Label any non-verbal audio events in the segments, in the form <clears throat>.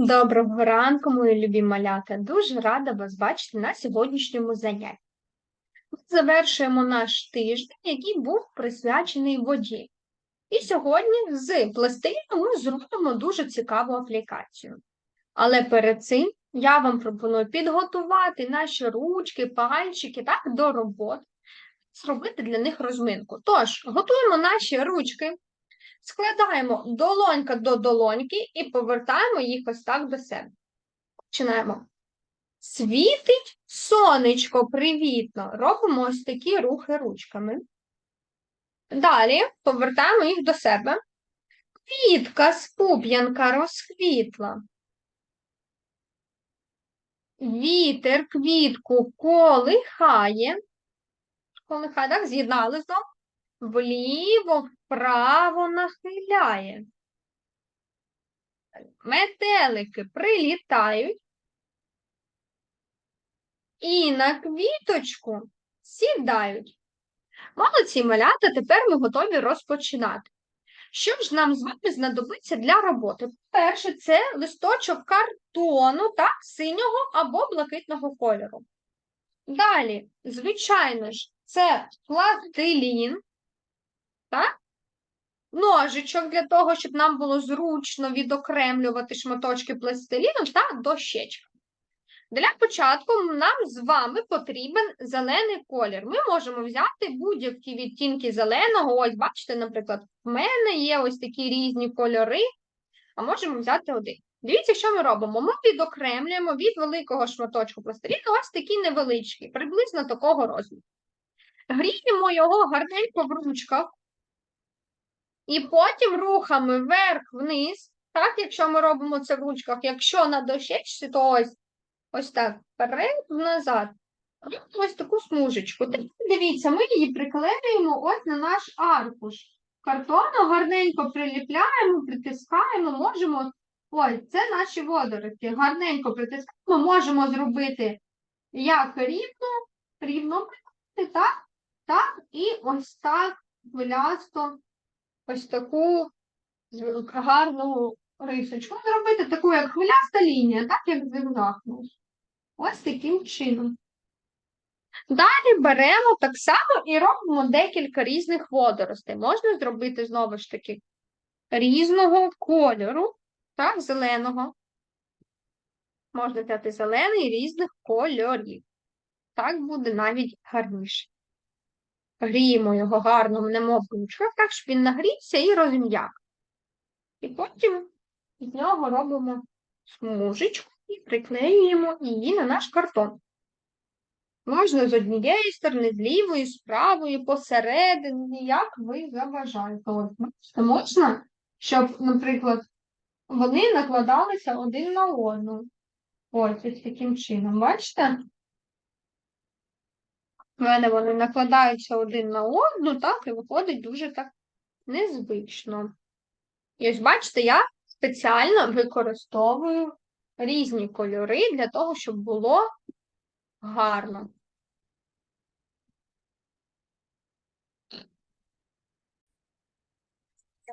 Доброго ранку, мої любі малята. Дуже рада вас бачити на сьогоднішньому занятті. Ми завершуємо наш тиждень, який був присвячений воді. І сьогодні з пластиліну ми зробимо дуже цікаву аплікацію. Але перед цим я вам пропоную підготувати наші ручки, пальчики так, до роботи, зробити для них розминку. Тож, готуємо наші ручки Складаємо долонька до долоньки і повертаємо їх ось так до себе. Починаємо. Світить сонечко привітно. Робимо ось такі рухи ручками. Далі повертаємо їх до себе. Квітка з пуп'янка розквітла. Вітер квітку колихає. Колихає, так, з'єднали знову. Вліво, вправо нахиляє. Метелики прилітають і на квіточку сідають. Молодці малята, тепер ми готові розпочинати. Що ж нам з вами знадобиться для роботи? Перше, це листочок картону так, синього або блакитного кольору. Далі, звичайно ж, це пластилін, так? Ножичок для того, щоб нам було зручно відокремлювати шматочки пластиліну та дощечка. Для початку нам з вами потрібен зелений колір. Ми можемо взяти будь-які відтінки зеленого. Ось, бачите, наприклад, в мене є ось такі різні кольори, а можемо взяти один. Дивіться, що ми робимо. Ми відокремлюємо від великого шматочку пластиліну ось такі невеличкі, приблизно такого розміру. Гріємо його гарненько в ручках. І потім рухами вверх-вниз, так, якщо ми робимо це в ручках, якщо на дощечці, то ось ось так, вперед, назад. Ось таку смужечку. Дивіться, ми її приклеюємо ось на наш аркуш. Картону гарненько приліпляємо, притискаємо, можемо. Ось, це наші водорості. Гарненько притискаємо, можемо зробити як рівно, рівно так, так, і ось так хвилясто ось таку гарну рисочку. Зробити таку, як хвиляста лінія, так як зигзаг. Ось таким чином. Далі беремо так само і робимо декілька різних водоростей. Можна зробити, знову ж таки, різного кольору, так, зеленого. Можна взяти зелений різних кольорів. Так буде навіть гарніше. Гріємо його гарно мнемо в ручках, так, щоб він нагрівся і розм'як. І потім з нього робимо смужечку і приклеюємо її на наш картон. Можна з однієї сторони, з лівої, з правої, посередині, як ви заважаєте. От, можна, щоб, наприклад, вони накладалися один на одну. Ось ось таким чином, бачите? В мене вони накладаються один на одну, так, і виходить дуже так незвично. І ось, бачите, я спеціально використовую різні кольори для того, щоб було гарно.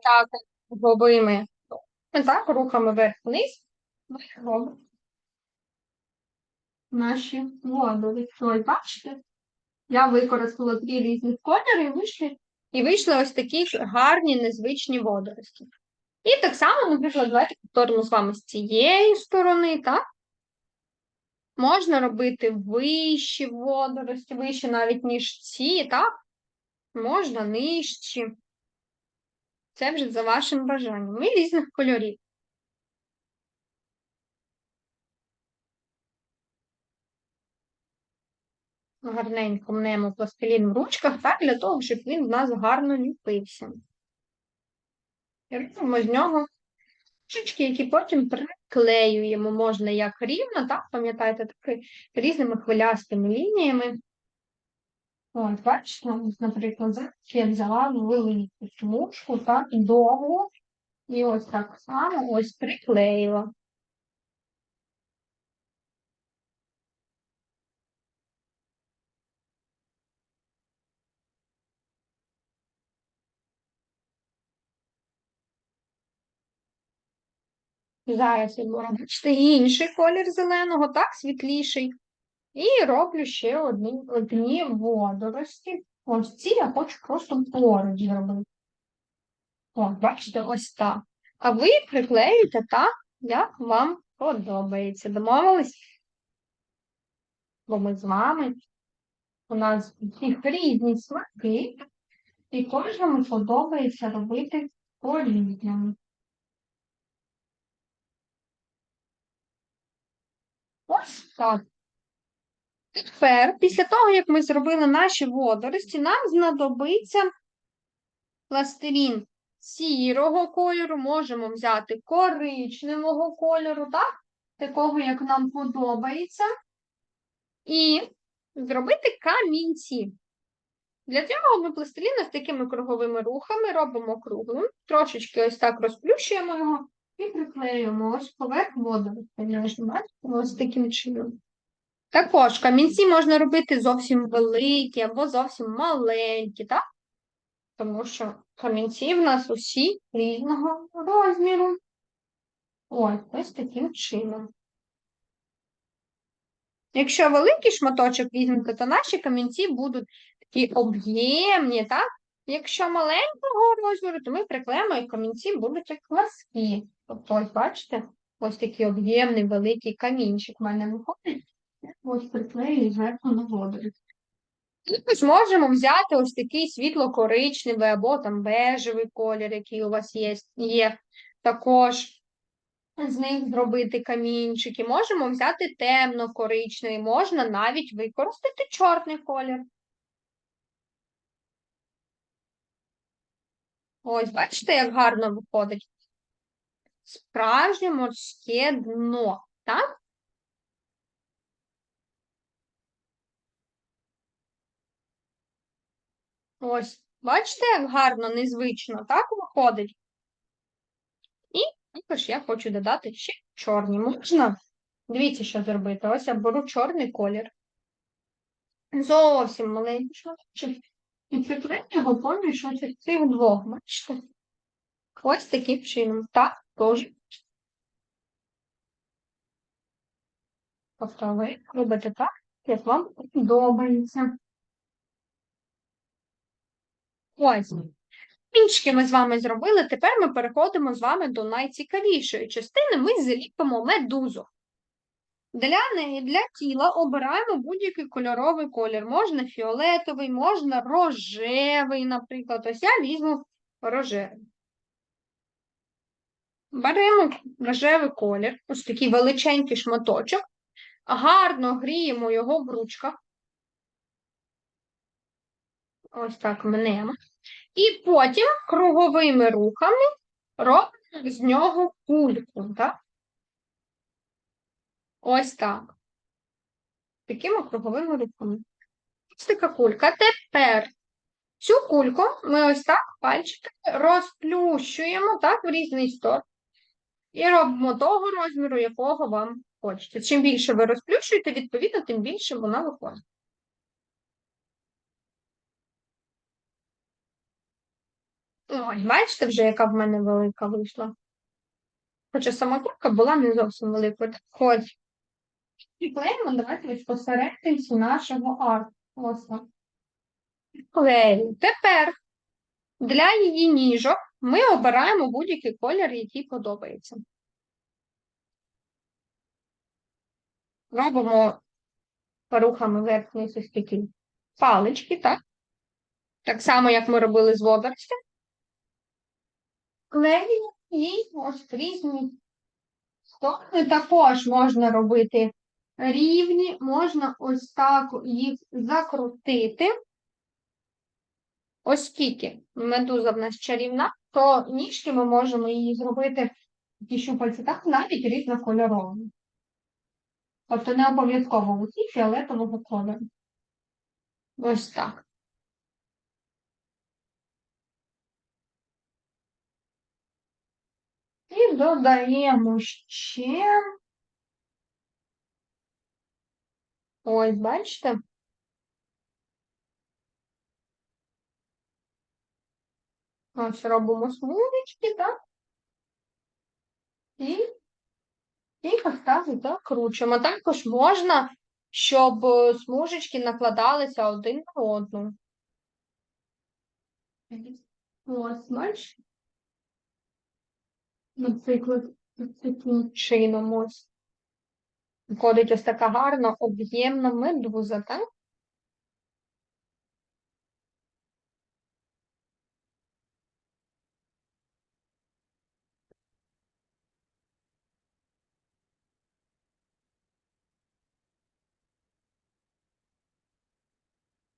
Так, голубими так, рухами вверх-вниз, наші воду. Ось, бачите? Я використала три різних кольори і вийшли, і вийшли ось такі гарні незвичні водорості. І так само, наприклад, давайте повторимо з вами з цієї сторони, так? Можна робити вищі водорості, вищі навіть, ніж ці, так? Можна нижчі. Це вже за вашим бажанням. І різних кольорів. Гарненько мнемо пластилін в ручках, так, для того, щоб він в нас гарно ліпився. І робимо з нього ручки, які потім приклеюємо. Можна як рівно, так, пам'ятаєте, так, різними хвилястими лініями. От, бачите, наприклад, я взяла велику смужку, так, довгу, і ось так само ось приклеїла. Зараз я буду бачити інший колір зеленого, так, світліший. І роблю ще одні, одні водорості. Ось ці я хочу просто поруч зробити. О, бачите, ось так. А ви приклеюєте так, як вам подобається. Домовились? Бо ми з вами. У нас всіх різні смаки, і кожному подобається робити по-різному. Ось так. Тепер, після того, як ми зробили наші водорості, нам знадобиться пластилін сірого кольору, можемо взяти коричневого кольору, так? такого, як нам подобається, і зробити камінці. Для цього ми пластиліна з такими круговими рухами робимо круглим, трошечки ось так розплющуємо його і приклеюємо ось поверх водорості. Ось таким чином. Також камінці можна робити зовсім великі або зовсім маленькі, так? Тому що камінці в нас усі різного розміру. Ось ось таким чином. Якщо великий шматочок візьмете, то наші камінці будуть такі об'ємні, так? Якщо маленького розміру, то ми приклеїмо і камінці будуть як ласки. Тобто, ось, бачите, ось такий об'ємний великий камінчик в мене виходить. Ось приклею зверху на водорість. Ми зможемо взяти ось такий світло-коричневий або там бежевий колір, який у вас є. є. Також з них зробити камінчики. Можемо взяти темно-коричневий, можна навіть використати чорний колір. Ось, бачите, як гарно виходить. Справжнє морське дно, так? Ось, бачите, як гарно, незвично, так виходить? І також я хочу додати ще чорні. Можна? Дивіться, що зробити. Ось я беру чорний колір. Зовсім маленький шматочок. І приклею його поміж ось цих двох, бачите? Ось таким чином. Так, теж. Тобто ви робите так, як вам подобається. Ось. Пінчики ми з вами зробили. Тепер ми переходимо з вами до найцікавішої частини. Ми заліпимо медузу. Для неї, для тіла обираємо будь-який кольоровий колір. Можна фіолетовий, можна рожевий, наприклад. Ось я візьму рожевий. Беремо рожевий колір, ось такий величенький шматочок, гарно гріємо його в ручках. Ось так мнемо. І потім круговими рухами робимо з нього кульку. Так? Ось так. Такими круговими рухами. Ось така кулька. Тепер цю кульку ми ось так пальчиками розплющуємо так, в різний сторони. І робимо того розміру, якого вам хочеться. Чим більше ви розплющуєте, відповідно, тим більше вона виходить. Ой, бачите вже, яка в мене велика вийшла. Хоча сама курка була не зовсім великою. Хоч. Приклеїмо, давайте ось посерединці нашого арку. Ось так. Тепер для її ніжок ми обираємо будь-який колір, який подобається. Робимо рухами верхньої такі палички, так? Так само, як ми робили з водоростя клею і ось різні сторони також можна робити рівні, можна ось так їх закрутити. Оскільки медуза в нас чарівна, то ніжки ми можемо її зробити ті щупальці так навіть різнокольоровими. Тобто не обов'язково усі фіолетового кольору. Ось так. І додаємо ще. Ось, бачите? Ось робимо смужечки, так? І одразу закручуємо. Також можна, щоб е, смужечки накладалися один на одну. Ось, бачиш? Наприклад, таким чином ось. Виходить ось така гарна об'ємна медуза, так?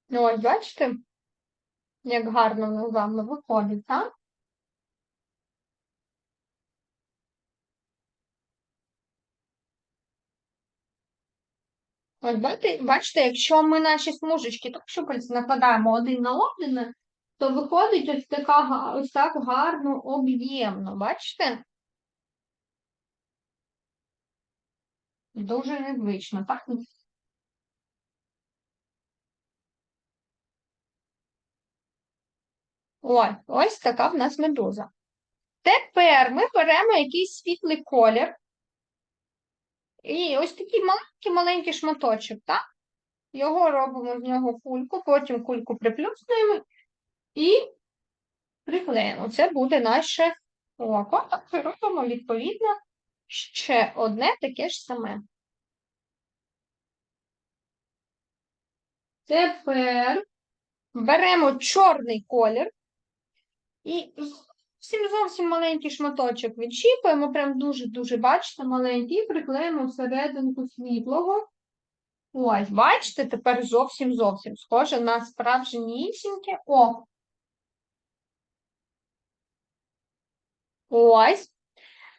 Ну, ось, бачите, як гарно воно з вами виходить, так? Бачите, якщо ми наші смужечки так щупальці накладаємо один на один, то виходить ось така ось так гарно об'ємно, бачите? Дуже незвично, так? Ось, ось така в нас медуза. Тепер ми беремо якийсь світлий колір. І ось такий маленький-маленький шматочок, так? Його робимо з нього кульку, потім кульку приплюснуємо і приклеїмо. Це буде наше око. Так робимо, відповідно, ще одне таке ж саме. Тепер беремо чорний колір і зовсім зовсім маленький шматочок відчіпуємо, прям дуже-дуже, бачите, маленький, і приклеїмо всерединку світлого. Ось, бачите, тепер зовсім зовсім схоже на справжнісіньке око. Ось.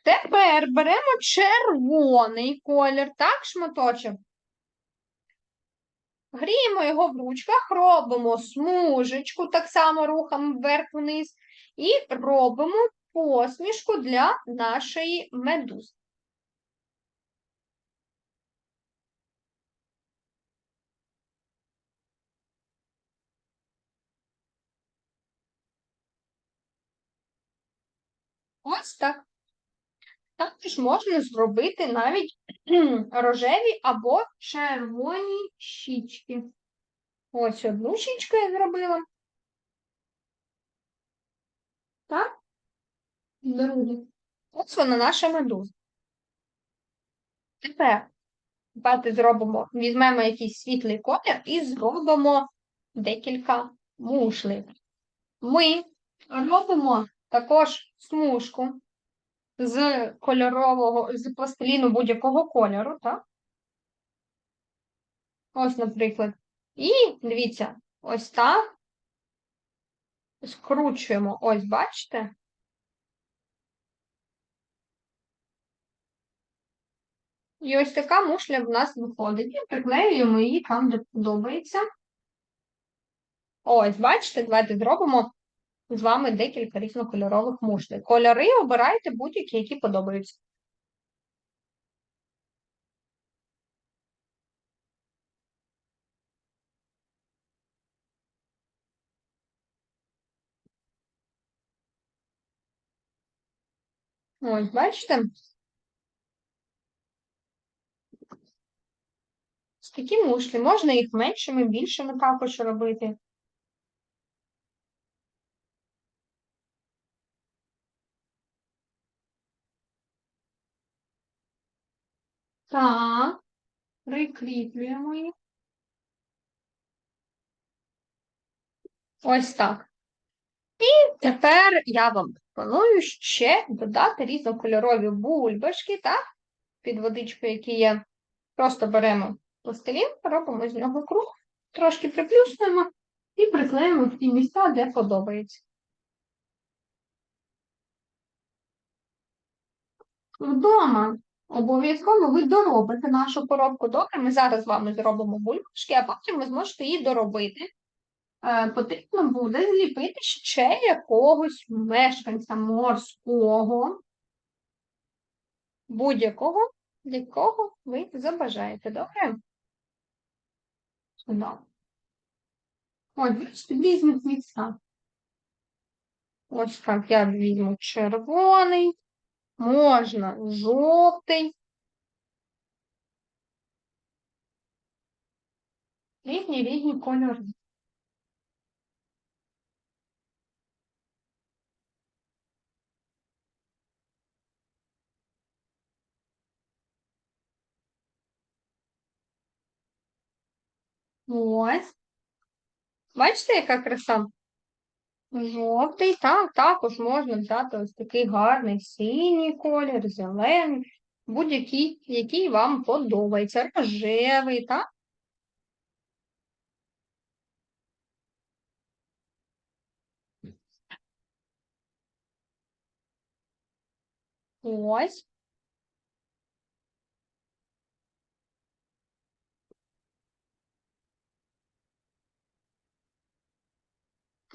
Тепер беремо червоний колір, так, шматочок. Гріємо його в ручках, робимо смужечку, так само рухаємо вверх-вниз, і робимо посмішку для нашої медузи. Ось так. Також можна зробити навіть <clears throat> рожеві або червоні щічки. Ось одну щічку я зробила. Так? Другу. Ось вона наша медуза. Тепер давайте зробимо, візьмемо якийсь світлий колір і зробимо декілька мушлів. Ми робимо також смужку з кольорового, з пластиліну будь-якого кольору, так? Ось, наприклад. І дивіться, ось так скручуємо, ось, бачите? І ось така мушля в нас виходить. І приклеюємо її там, де подобається. Ось, бачите, давайте зробимо з вами декілька різнокольорових мушлей. Кольори обирайте будь-які, які подобаються. Ось, бачите? Такі мушлі. Можна їх меншими, більшими також робити. Так, прикріплюємо їх. Ось так. І тепер я вам пропоную ще додати різнокольорові бульбашки, так? Під водичку, які є. Просто беремо пластилін, робимо з нього круг, трошки приплюснуємо і приклеїмо в ті місця, де подобається. Вдома обов'язково ви доробите нашу коробку добре. Ми зараз з вами зробимо бульбашки, а потім ви зможете її доробити. Е, потрібно буде зліпити ще якогось мешканця морського, будь-якого, якого ви забажаєте, добре? Чудово. От, бачите, візьмуть міста. Ось так я візьму червоний, можна жовтий. Різні різні кольори. Ось. Бачите, яка краса? Жовтий, так, також можна взяти ось такий гарний синій колір, зелений, будь-який, який вам подобається. Рожевий, так? Ось.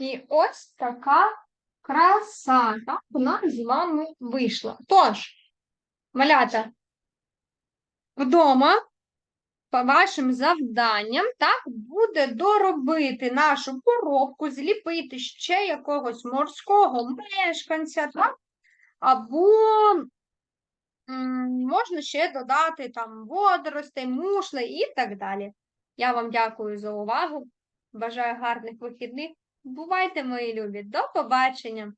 І ось така краса, так, у нас з вами вийшла. Тож, малята, вдома по вашим завданням так, буде доробити нашу коробку, зліпити ще якогось морського мешканця, так? або можна ще додати там водоростей, мушли і так далі. Я вам дякую за увагу. Бажаю гарних вихідних. Бувайте, мої любі, до побачення!